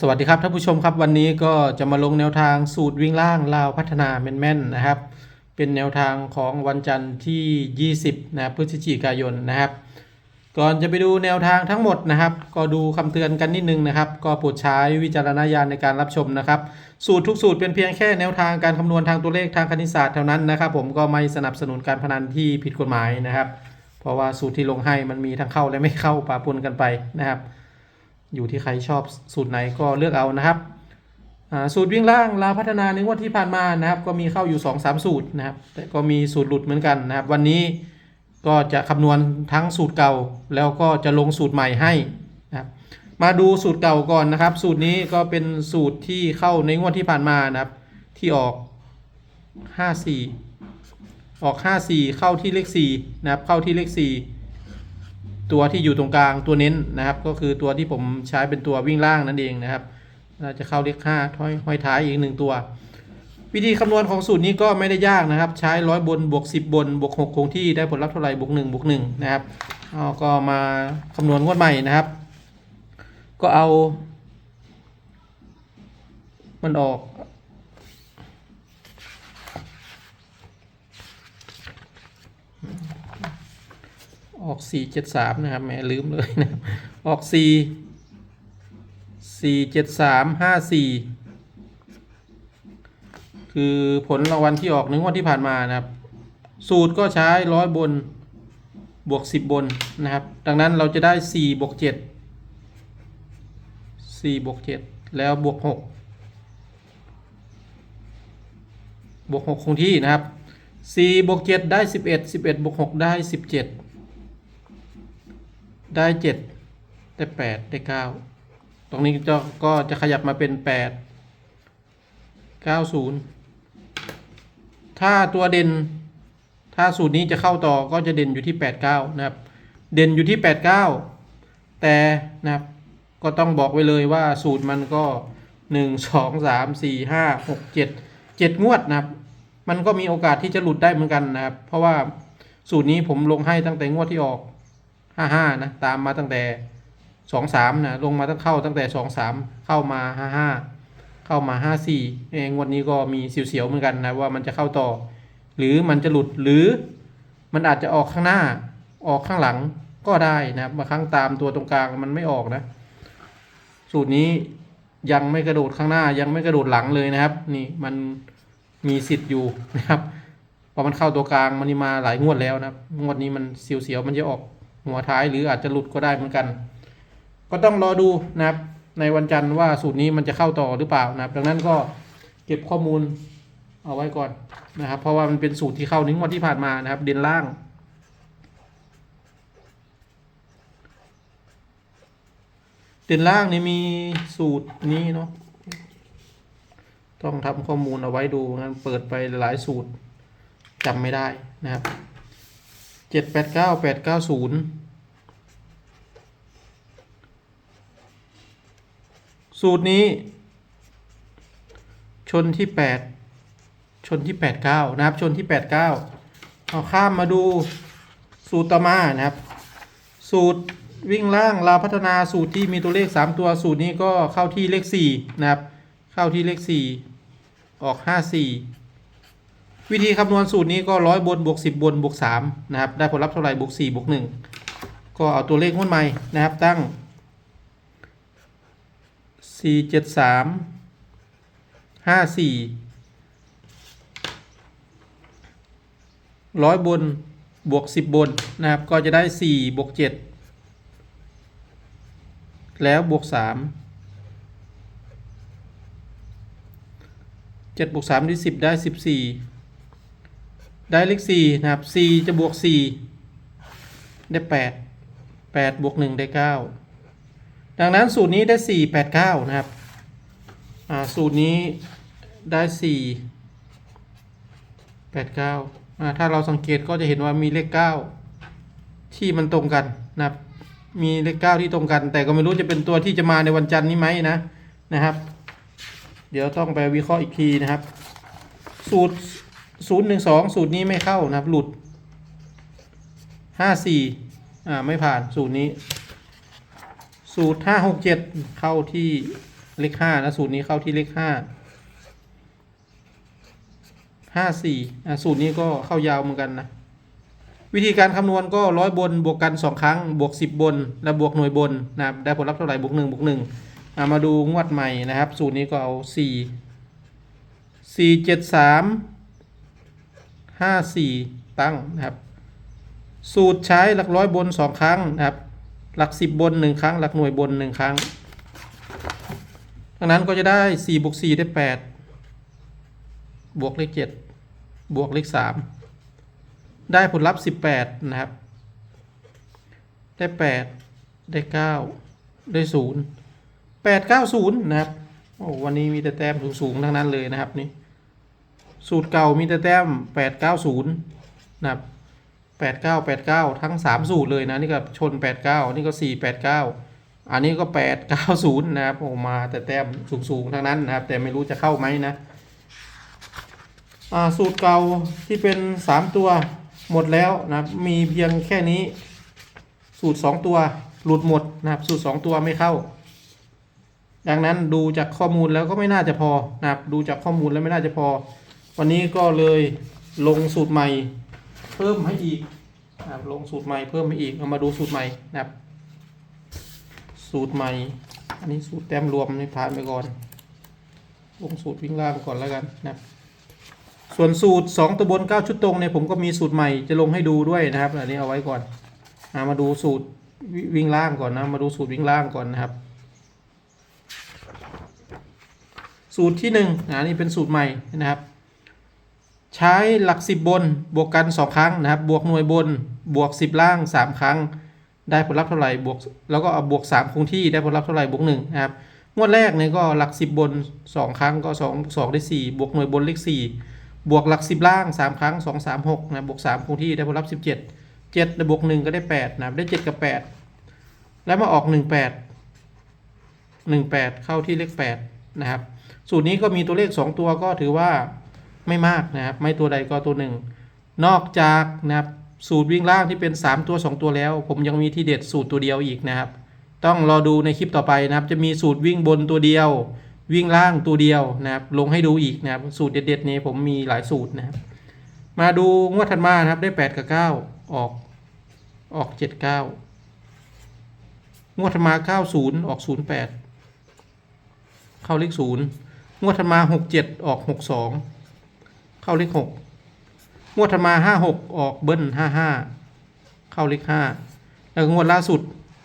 สวัสดีครับท่านผู้ชมครับวันนี้ก็จะมาลงแนวทางสูตรวิ่งล่างลาวพัฒนาแม่นๆนะครับ เป็นแนวทางของวันจันทร์ที่ 20นะพฤศจิกายนนะครับ ก่อนจะไปดูแนวทางทั้งหมดนะครับ ก็ดูคำเตือนกันนิดนึงนะครับ ก็โปรดใช้วิจารณญาณในการรับชมนะครับ สูตรทุกสูตรเป็นเพียงแค่แนวทางการคำนวณทางตัวเลขทางคณิตศาสตร์เท่านั้นนะครับ ผมก็ไม่สนับสนุนการพนันที่ผิดกฎหมายนะครับ เพราะว่าสูตรที่ลงให้มันมีทั้งเข้าและไม่เข้าปะปนกันไปนะครับ อยู่ที่ใครชอบสูตรไหนก็เลือกเอานะครับสูตรวิ่งล่างลาพัฒนาในงวดที่ผ่านมานะครับ ก็มีเข้าอยู่ 2-3สามสูตรนะครับ แต่ก็มีสูตรหลุดเหมือนกันนะครับ วันนี้ก็จะคำนวณทั้งสูตรเก่า แล้วก็จะลงสูตรใหม่ให้นะครับมาดูสูตรเก่าก่อนนะครับ สูตรนี้ก็เป็นสูตรที่เข้าในงวดที่ผ่านมานะครับ ที่ออก 54 ออก 54 เข้าที่เลข4นะครับเข้าที่เลข4 ตัวที่อยู่ตรงกลางตัวเน้นนะครับ ก็คือตัวที่ผมใช้เป็นตัววิ่งล่างนั่นเองนะครับน่าจะเข้าเลขห้าห้อยห้อยท้ายอีกหนึ่งตัว วิธีคำนวณของสูตรนี้ก็ไม่ได้ยากนะครับ ใช้ร้อยบนบวกสิบบนบวกหกคงที่ได้ผลลัพธ์เท่าไหร่บวกหนึ่งบวกหนึ่งนะครับเอาก็มาคำนวณงวดใหม่นะครับ ก็เอา มันออก ออกสี่เจ็ดสามนะครับแหมลืมเลยนะครับออกสี่สี่เจ็ดสามห้าสี่คือผลรางวัลที่ออกหนึ่งวันที่ผ่านมานะครับ สูตรก็ใช้ร้อยบนบวกสิบบนนะครับ ดังนั้นเราจะได้สี่บวกเจ็ดสี่บวกเจ็ดแล้วบวกหกบวกหกคงที่นะครับสี่บวกเจ็ดได้สิบเอ็ดสิบเอ็ดบวกหกได้สิบเจ็ด ได้เจ็ดได้แปดได้เก้าตรงนี้จะก็จะขยับมาเป็นแปดเก้าศูนย์ถ้าตัวเด่น ถ้าสูตรนี้จะเข้าต่อก็จะเด่นอยู่ที่แปดเก้านะครับ เด่นอยู่ที่แปดเก้าแต่นะครับก็ต้องบอกไว้เลยว่าสูตรมันก็หนึ่งสองสามสี่ห้าหกเจ็ดเจ็ดงวดนะครับ มันก็มีโอกาสที่จะหลุดได้เหมือนกันนะครับ เพราะว่าสูตรนี้ผมลงให้ตั้งแต่งวดที่ออก ห้าห้านะตามมาตั้งแต่สองสามนะลงมาตั้งเข้าตั้งแต่สองสามเข้ามาห้าห้าเข้ามาห้าสี่เองวันนี้ก็มีเสียวๆเหมือนกันนะว่ามันจะเข้าต่อ หรือมันจะหลุดหรือมันอาจจะออกข้างหน้าออกข้างหลังก็ได้นะครับางครั้งตามตัวตรงกลางมันไม่ออกนะ สูตรนี้ยังไม่กระโดดข้างหน้ายังไม่กระโดดหลังเลยนะครับ นี่มันมีสิทธิ์อยู่นะครับพอมันเข้าตัวกลางมันมาหลายงวดแล้วนะครับงวดนี้มันเสียวๆมันจะออก หัวท้ายหรืออาจจะหลุดก็ได้เหมือนกัน ก็ต้องรอดูนะครับในวันจันทร์ว่าสูตรนี้มันจะเข้าต่อหรือเปล่านะครับ ดังนั้นก็เก็บข้อมูลเอาไว้ก่อนนะครับ เพราะว่ามันเป็นสูตรที่เข้าในงวดที่ผ่านมานะครับ เด่นล่าง เด่นล่างนี่มีสูตรนี้เนาะต้องทำข้อมูลเอาไว้ดูงั้นเปิดไปหลายสูตรจำไม่ได้นะครับ เจ็ดแปดเก้าแปดเก้าศูนย์สูตรนี้ ชนที่แปดชนที่แปดเก้านะครับ ชนที่แปดเก้าเอาข้ามมาดูสูตรต่อมานะครับ สูตรวิ่งล่างลาพัฒนาสูตรที่มีตัวเลข 3 ตัวสูตรนี้ก็เข้าที่เลข 4 นะครับ เข้าที่เลข 4 ออก 54 วิธีคำนวณสูตรนี้ก็ร้อยบนบวก10 บนบวก3นะครับ ได้ผลลัพธ์เท่าไหร่บวก4บวก1ก็เอาตัวเลขงวดใหม่นะครับ ตั้ง 4 7 3 5 4ร้อยบนบวก 10 บนนะครับ ก็จะได้ 4 บวก 7 แล้วบวก 3 7บวก3ที่10 ได้ 14 ได้เลข4นะครับ4จะบวก 4 ได้ 8 8 บวก 1 ได้ 9 ดังนั้นสูตรนี้ได้ 4 8 9 นะครับอ่าสูตรนี้ได้ 4 8 9อ่าถ้าเราสังเกตก็จะเห็นว่ามีเลข 9 ที่มันตรงกันนะครับ มีเลข 9 ที่ตรงกัน แต่ก็ไม่รู้จะเป็นตัวที่จะมาในวันจันทร์นี้ไหมนะนะครับ เดี๋ยวต้องไปวิเคราะห์อีกทีนะครับ สูตร ศูนย์หนึ่งสองสูตรนี้ไม่เข้านะครับหลุดห้าสี่อ่าไม่ผ่านสูตรนี้ สูตรห้าหกเจ็ดเข้าที่เลขห้านะสูตรนี้เข้าที่เลขห้าห้าสี่อะสูตรนี้ก็เข้ายาวเหมือนกันนะวิธีการคำนวณก็ร้อยบนบวกกันสองครั้ง บวกสิบบน และบวกหน่วยบนนะครับได้ผลลัพธ์เท่าไหร่บวกหนึ่งบวกหนึ่งอะมาดูงวดใหม่นะครับ สูตรนี้ก็เอาสี่สี่เจ็ ดสามห้าสี่ตั้งนะครับ สูตรใช้หลักร้อยบนสองครั้งนะครับ หลักสิบบนหนึ่งครั้ง หลักหน่วยบนหนึ่งครั้งดังนั้นก็จะได้สี่บวกสี่ได้แปดบวกเลขเจ็ดบวกเลขสามได้ผลลัพธ์สิบแปดนะครับ ได้แปดได้เก้าได้ศูนย์แปดเก้าศูนย์นะครับ โอ้วันนี้มีแต่แต้มสูงๆทั้งนั้นเลยนะครับนี่ สูตรเก่ามีแต่แต้มแปดเก้าศูนย์นะครับแปดเก้าแปดเก้าทั้งสามสูตรเลยนะนี่ก็ชนแปดเก้านี่ก็สี่แปดเก้าอันนี้ก็แปดเก้าศูนย์นะครับโอ้มาแต่แต้มสูงๆทั้งนั้นนะครับ แต่ไม่รู้จะเข้าไหมนะสูตรเก่าที่เป็นสามตัวหมดแล้วนะครับมีเพียงแค่นี้ สูตรสองตัวหลุดหมดนะครับ สูตรสองตัวไม่เข้า ดังนั้นดูจากข้อมูลแล้วก็ไม่น่าจะพอนะครับดูจากข้อมูลแล้วไม่น่าจะพอ วันนี้ก็เลยลงสูตรใหม่ เพิ่มให้อีกนะครับลงสูตรใหม่เพิ่มให้อีกเอามาดูสูตรใหม่นะครับ สูตรใหม่ อันนี้สูตรแต้มรวมนี่ผ่านไปก่อน ลงสูตรวิ่งล่างก่อนแล้วกันนะครับ ส่วนสูตร 2ตัวบน9ชุดตรงเนี่ยผมก็มีสูตรใหม่จะลงให้ดูด้วยนะครับอันนี้เอาไว้ก่อนอามาดูสูตรวิวิ่งล่างก่อนนะมาดูสูตรวิ่งล่างก่อนนะครับ สูตรที่1นึ่งอันนี้เป็นสูตรใหม่นะครับ ใช้หลัก 10 บนบวกกัน 2 ครั้งนะครับ บวกหน่วยบนบวก 10 ล่าง 3 ครั้ง ได้ผลลัพธ์เท่าไหร่บวกแล้วก็เอาบวก 3 คงที่ได้ผลลัพธ์เท่าไหร่บวก1นะครับงวดแรกเนี่ยก็หลัก 10 บน 2 ครั้งก็ 2 2 ได้ 4 บวกหน่วยบนเลข 4 บวกหลัก 10 ล่าง 3 ครั้ง 2 3 6นะบวก 3 คงที่ได้ผลลัพธ์ 17 7ได้บวก1ก็ได้8นะครับได้ 7 กับ 8 แล้วมาออก 18 18 เข้าที่เลข8นะครับสูตรนี้ก็มีตัวเลข 2 ตัวก็ถือว่า ไม่มากนะครับ ไม่ตัวใดก็ตัวหนึ่ง นอกจากนะครับสูตรวิ่งล่างที่เป็น 3 ตัว 2 ตัวแล้ว ผมยังมีที่เด็ดสูตรตัวเดียวอีกนะครับ ต้องรอดูในคลิปต่อไปนะครับ จะมีสูตรวิ่งบนตัวเดียว วิ่งล่างตัวเดียวนะครับ ลงให้ดูอีกนะครับ สูตรเด็ดๆนี้ผมมีหลายสูตรนะครับ มาดูงวดถัดมานะครับได้ 8 กับ 9 ออกออก 7 9 งวดถัดมา 90 ออก 08 เข้าเลข0งวดถัดมา 67 ออก 62 เข้าเลข6งวดถัดมา56ออกเบิ้ล55เข้าเลข5แล้วงวดล่าสุด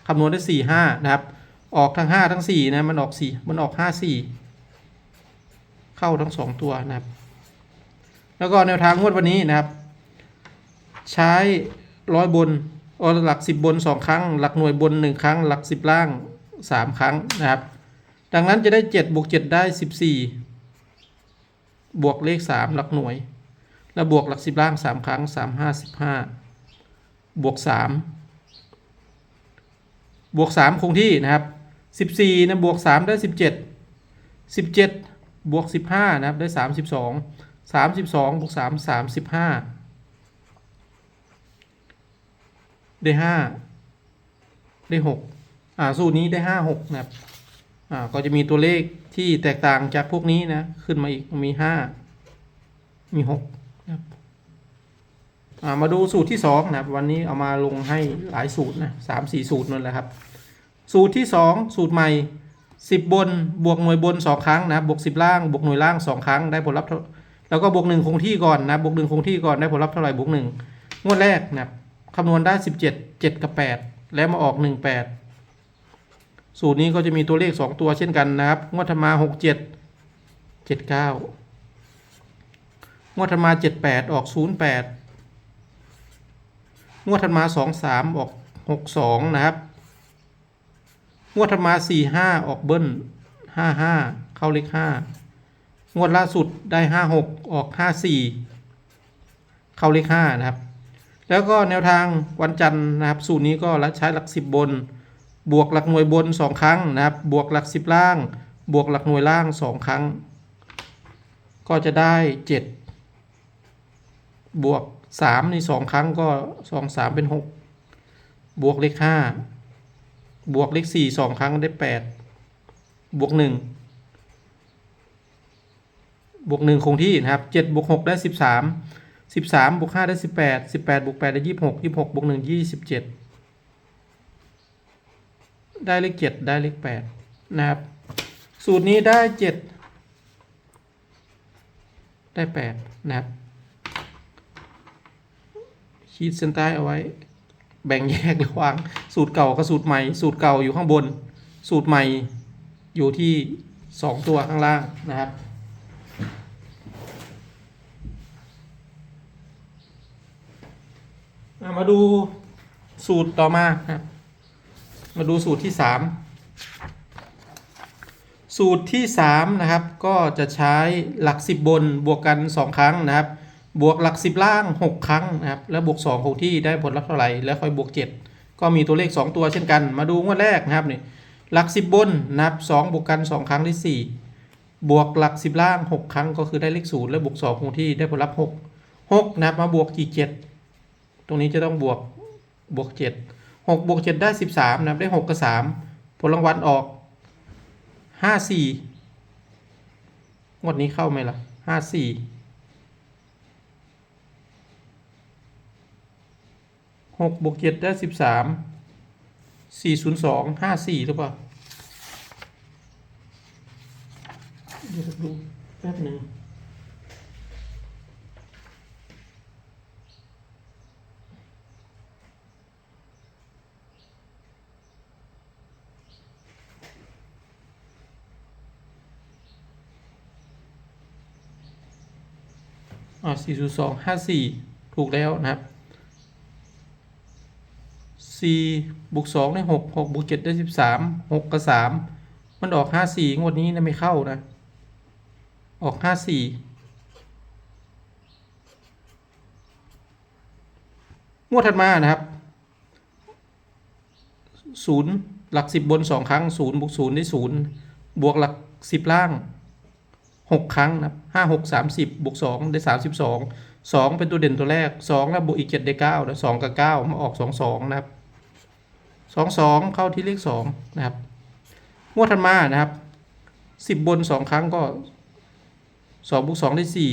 คำนวณได้45นะครับ ออกทั้ง5ทั้ง4นะมันออก4มันออก54เข้าทั้ง2ตัวนะครับ แล้วก็แนวทางงวดวันนี้นะครับ ใช้ร้อยบนอหลัก10บบน2ครั้ง หลักหน่วยบน1ครั้ง หลัก10ล่าง3ครั้งนะครับ ดังนั้นจะได้7บวก7ได้14บ บวกเลข 3 หลักหน่วย แล้วบวกหลัก10ล่าง 3 ครั้ง 3 5 15 บวก 3 บวก 3 คงที่นะครับ 14นะบวก 3 ได้ 17 17 บวก 15 นะครับ ได้ 32 32 บวก 3 35 ได้ 5 ได้ 6 อ่า สูตรนี้ได้ 5 6 นะครับ อ่าก็จะมีตัวเลขที่แตกต่างจากพวกนี้นะ ขึ้นมาอีกมี5มี6นะครับอ่ามาดูสูตรที่2นะครับ วันนี้เอามาลงให้หลายสูตรนะสามสี่สูตรนั่นแหละครับ สูตรที่2สูตรใหม่10บนบวกหน่วยบน2ครั้งนะบวก10ล่างบวกหน่วยล่าง2ครั้งได้ผลลัพธ์แล้วก็บวก1คงที่ก่อนนะบวก1คงที่ก่อนได้ผลลัพธ์เท่าไหร่บวก1งวดแรกนะครับคำนวณได้17 7กับ8แล้วมาออก1 8 สูตรนี้ก็จะมีตัวเลข 2 ตัวเช่นกันนะครับ งวดธรรมา 6 7 7 9 งวดธรรมา 7 8 ออก 0 8 งวดธรรมา 2 3 ออก 6 2 นะครับ งวดธรรมา 4 5 ออกเบิ้ล5 5 เข้าเลข 5 งวดล่าสุดได้ 5 6 ออก 5 4 เข้าเลข 5 นะครับ แล้วก็แนวทางวันจันทร์นะครับ สูตรนี้ก็ใช้หลัก 10 บน บวกหลักหน่วยบน 2 ครั้งนะครับ บวกหลัก 10 ล่าง บวกหลักหน่วยล่าง 2 ครั้ง ก็จะได้ 7 บวก3นี่2ครั้งก็ 2 3 เป็น 6 บวกเลข 5 บวกเลข 4 2 ครั้งได้ 8 บวก 1 บวกหนึ่งคงที่นะครับเจ็ดบวกหกได้สิบสามสิบสามบวกห้าได้สิบแปดสิบแปดบวกแปดได้ยี่สิบหกยี่หกบวกหนึ่งยี่สิบเจ็ด ได้เลขเจ็ดได้เลขแปดนะครับ สูตรนี้ได้เจ็ดได้แปดนะครับขีดเส้นใต้เอาไว้ แบ่งแยกระหว่างสูตรเก่ากับสูตรใหม่ สูตรเก่าอยู่ข้างบน สูตรใหม่อยู่ที่สองตัวข้างล่างนะครับมาดูสูตรต่อมาครับ มาดูสูตรที่สามสูตรที่สามนะครับก็จะใช้หลักสิบบนบวกกันสองครั้งนะครับ บวกหลักสิบล่างหกครั้งนะครับแล้วบวกสองคงที่ได้ผลลัพธ์เท่าไหร่แล้วค่อยบวกเจ็ดก็มีตัวเลขสองตัวเช่นกัน มาดูงวดแรกนะครับนี่หลักสิบบนนะครับสองบวกกันสองครั้งได้สี่บวกหลักสิบล่างหกครั้งก็คือได้เลขศูนย์แล้วบวกสองคงที่ได้ผลลัพธ์หกหกนะครับมาบวกกี่เจ็ดตรงนี้จะต้องบวกบวกเจ็ด หกบวกเจ็ดได้สิบสามนะได้หกกับสามผลรางวัลออกห้าสี่งวดนี้เข้าไหมล่ะห้าสี่หกบวกเจ็ดได้สิบสามสี่ศูนย์สองห้าสี่หรือเปล่าเดี๋ยวดูแป๊บหนึ่ง อ่าสี่ศูนย์สองห้าสี่ถูกแล้วนะครับสี่บวกสองได้หกหกบวกเจ็ดได้สิบสามหกกับสามมันออกห้าสี่งวดนี้นะไม่เข้านะ ออกห้าสี่งวดถัดมานะครับศูนย์หลักสิบบนสองครั้งศูนย์บวกศูนย์ได้ศูนย์บวกหลักสิบล่าง หกครั้งนะครับห้าหกสามสิบบวกสองได้สามสิบสองสองเป็นตัวเด่นตัวแรกสองแล้วบวกอีกเจ็ดได้เก้าแล้วสองกับเก้ามาออกสองสองนะครับสองสองเข้าที่เลขสองนะครับงวดถัดมานะครับสิบบนสองครั้งก็สองบวกสองได้สี่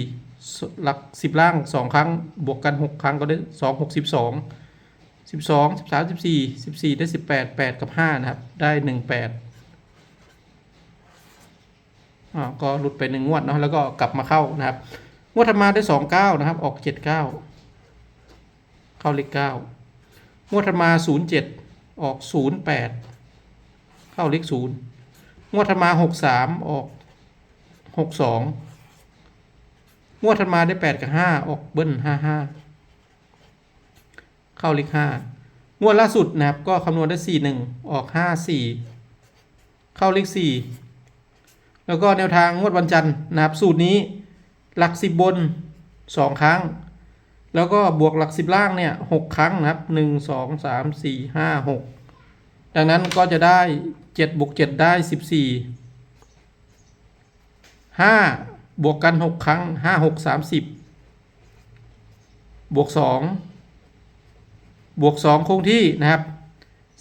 หลักสิบล่างสองครั้ง บวกกันหกครั้งก็ได้สองหกสิบสองสิบสองสิบสามสิบสี่สิบสี่ได้สิบแปดแปดกับห้านะครับ ได้หนึ่งแปด ก็หลุดไปหนึ่งงวดเนาะแล้วก็กลับมาเข้านะครับ งวดถัดมาได้สองเก้านะครับ ออกเจ็ดเก้าเข้าเลขเก้างวดถัดมาศูนย์เจ็ดออกศูนย์แปดเข้าเลขศูนย์งวดถัดมาหกสามออกหกสองงวดถัดมาได้แปดกับห้าออกเบิ้ลห้าห้าเข้าเลขห้างวดล่าสุดนะครับก็คำนวณได้สี่หนึ่งออกห้าสี่เข้าเลขสี่ แล้วก็แนวทางงวดวันจันทร์นะครับสูตรนี้หลักสิบบนสองครั้ง แล้วก็บวกหลักสิบล่างเนี่ยหกครั้งนะครับหนึ่งสองสามสี่ห้าหกดังนั้นก็จะได้เจ็ดบวกเจ็ดได้สิบสี่ห้าบวกกันหกครั้งห้าหกสามสิบบวกสองบวกสองคงที่นะครับ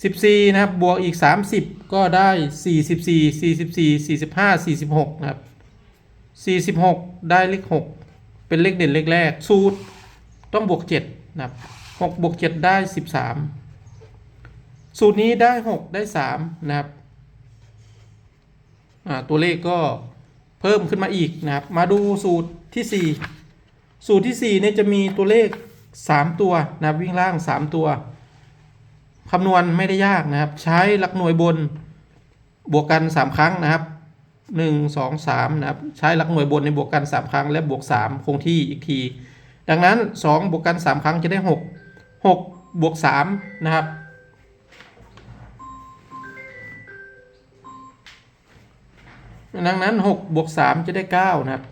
สิบสี่นะครับ บวกอีกสามสิบก็ได้สี่สิบสี่สี่สิบสี่สี่สิบห้าสี่สิบหกนะครับสี่สิบหกได้เลขหกเป็นเลขเด่นเลขแรก สูตร ต้องบวกเจ็ดนะครับหกบวกเจ็ดได้สิบสามสูตรนี้ได้หกได้สามนะครับ ตัวเลขก็เพิ่มขึ้นมาอีกนะครับ มาดูสูตรที่สี่สูตรที่สี่เนี่ยจะมีตัวเลขสามตัวนะครับ วิ่งล่างสามตัว คำนวณไม่ได้ยากนะครับ ใช้หลักหน่วยบนบวกกัน 3 ครั้งนะครับ 1 2 3นะครับ ใช้หลักหน่วยบนในบวกกัน 3 ครั้ง และบวก 3 คงที่อีกที ดังนั้น 2 บวกกัน 3 ครั้งจะได้ 6 6 บวก 3 นะครับ ดังนั้น 6 บวก 3 จะได้ 9 นะครับ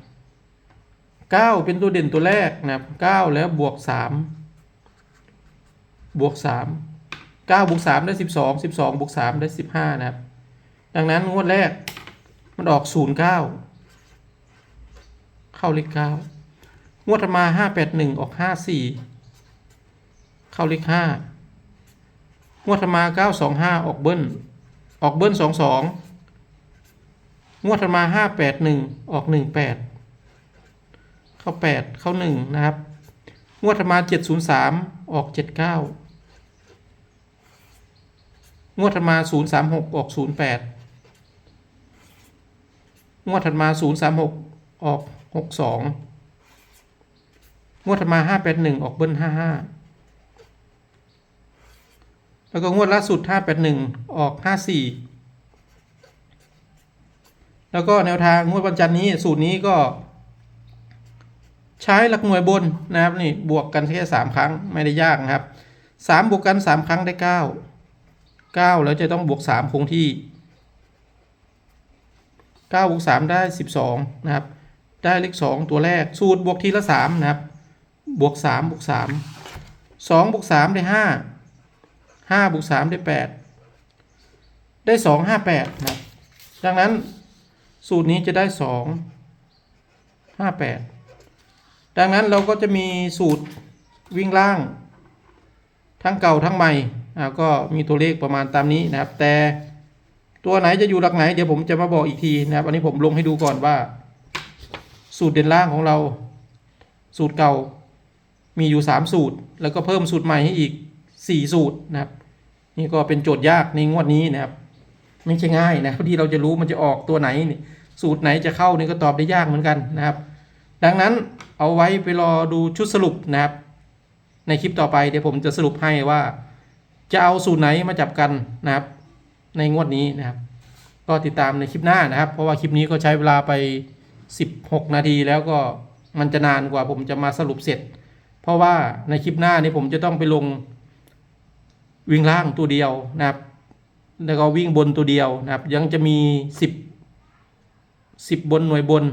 9 เป็นตัวเด่นตัวแรกนะครับ 9 แล้วบวก 3 บวก 3 9บวก3ได้ 12 12บวก3ได้ 15 นะครับ ดังนั้นงวดแรกมันออก 09 เข้าเลข9งวดมา 581 ออก 54 เข้าเลข5งวดมา 925 ออกเบิ้ล ออกเบิ้ล 22 งวดมา 581 ออก 18 เข้าแปดเข้าหนึ่งนะครับ งวดมาเจ็ดศูนย์สามออกเจ็ดเก้า งวดถัดมาศูนย์สามหกออกศูนย์แปดงวดถัดมาศูนย์สามหกออกหกสองงวดถัดมาห้าแปดหนึ่งออกเบิ้ลห้าห้าแล้วก็งวดล่าสุดห้าแปดหนึ่งออกห้าสี่แล้วก็แนวทางงวดวันจันทร์นี้สูตรนี้ก็ใช้หลักหน่วยบนนะครับนี่บวกกันแค่สามครั้งไม่ได้ยากนะครับสามบวกกันสามครั้งได้เก้าเก้าแล้วจะต้องบวกสามคงที่เก้าบวกสามได้สิบสองนะครับ ได้เลขสองตัวแรก สูตรบวกทีละสามนะครับ บวกสามบวกสามสองบวกสามได้ห้าห้าบวกสามได้แปดได้สองห้าแปดนะครับ ดังนั้นสูตรนี้จะได้สองห้าแปดดังนั้นเราก็จะมีสูตรวิ่งล่าง ทั้งเก่าทั้งใหม่ ก็มีตัวเลขประมาณตามนี้นะครับ แต่ตัวไหนจะอยู่หลักไหน เดี๋ยวผมจะมาบอกอีกทีนะครับ อันนี้ผมลงให้ดูก่อนว่า สูตรเด่นล่างของเรา สูตรเก่ามีอยู่ 3 สูตร แล้วก็เพิ่มสูตรใหม่ให้อีก 4 สูตรนะครับ นี่ก็เป็นโจทย์ยากในงวดนี้นะครับ ไม่ใช่ง่ายนะที่เราจะรู้มันจะออกตัวไหน สูตรไหนจะเข้านี่ก็ตอบได้ยากเหมือนกันนะครับ ดังนั้นเอาไว้ไปรอดูชุดสรุปนะครับ ในคลิปต่อไปเดี๋ยวผมจะสรุปให้ว่า จะเอาสูตรไหนมาจับกันนะครับ ในงวดนี้นะครับ ก็ติดตามในคลิปหน้านะครับ เพราะว่าคลิปนี้ก็ใช้เวลาไป 16 นาทีแล้วก็มันจะนานกว่าผมจะมาสรุปเสร็จ เพราะว่าในคลิปหน้านี้ผมจะต้องไปลงวิ่งล่างตัวเดียวนะครับ แล้วก็วิ่งบนตัวเดียวนะครับ ยังจะมี 10 10 บนหน่วยบน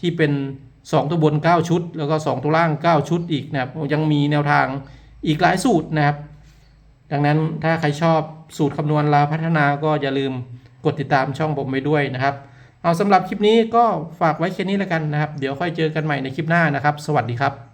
ที่เป็น 2 ตัวบน 9 ชุด แล้วก็ 2 ตัวล่าง 9 ชุดอีกนะครับ ยังมีแนวทางอีกหลายสูตรนะครับ ดังนั้นถ้าใครชอบสูตรคำนวณลาพัฒนาก็อย่าลืมกดติดตามช่องผมไปด้วยนะครับ เอาสำหรับคลิปนี้ก็ฝากไว้แค่นี้แล้วกันนะครับ เดี๋ยวค่อยเจอกันใหม่ในคลิปหน้านะครับ สวัสดีครับ